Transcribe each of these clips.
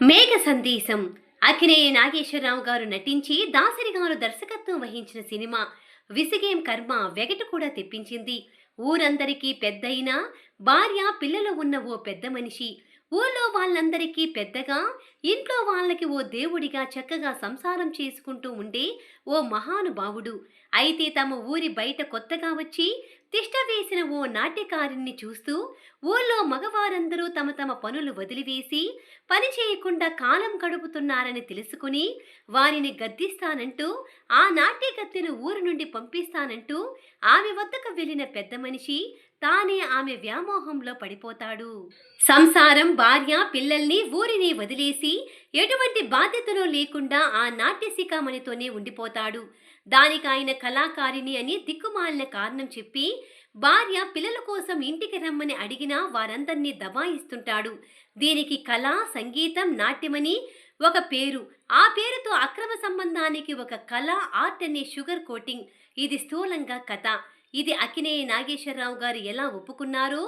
మేఘ సందేశం. అఖినేయ నాగేశ్వరరావు గారు నటించి దాసరి గారు దర్శకత్వం వహించిన సినిమా విసిగేం కర్మ వెగటు కూడా తెప్పించింది. ఊరందరికీ పెద్దయినా భార్య పిల్లలు ఉన్న ఓ పెద్ద మనిషి ఊళ్ళో వాళ్ళందరికీ పెద్దగా ఇంట్లో వాళ్ళకి ఓ దేవుడిగా చక్కగా సంసారం చేసుకుంటూ ఉండే ఓ మహానుభావుడు. అయితే తమ ఊరి బయట కొత్తగా వచ్చి తిష్ట వేసిన ఓ నాట్యకారిణ్ణి చూస్తూ ఊళ్ళో మగవారందరూ తమ తమ పనులు వదిలివేసి పని చేయకుండా కాలం గడుపుతున్నారని తెలుసుకుని వారిని గద్దిస్తానంటూ ఆ నాట్యగత్తెను ఊరు నుండి పంపిస్తానంటూ ఆమె వద్దకు వెళ్ళిన పెద్ద మనిషి తానే ఆమె వ్యామోహంలో పడిపోతాడు. సంసారం భార్య పిల్లల్ని ఊరిని వదిలేసి ఎటువంటి బాధ్యతలు లేకుండా ఆ నాట్యశిఖామణితోనే ఉండిపోతాడు. దానికి ఆయన కళాకారిణి అని దిక్కుమాలిన కారణం చెప్పి భార్య పిల్లల కోసం ఇంటికి రమ్మని అడిగినా వారందరినీ దబాయిస్తుంటాడు. దీనికి కళ సంగీతం నాట్యమని ఒక పేరు. ఆ పేరుతో అక్రమ సంబంధానికి ఒక కళ ఆర్ట్ అనే షుగర్ కోటింగ్. ఇది స్థూలంగా కథ. ఇది అక్కినేయ నాగేశ్వరరావు గారు ఎలా ఒప్పుకున్నారో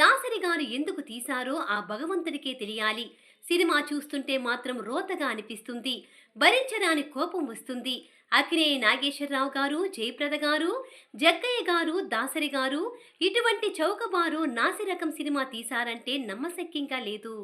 దాసరి గారు ఎందుకు తీశారో ఆ భగవంతుడికే తెలియాలి. సినిమా చూస్తుంటే మాత్రం రోతగా అనిపిస్తుంది భరించరాని కోపం వస్తుంది. అకినేయ నాగేశ్వరరావు గారు జయప్రద గారు జగ్గయ్య గారు దాసరి గారు ఇటువంటి చౌకబారు నాసిరకం సినిమా తీశారంటే నమ్మశక్యంగా లేదు.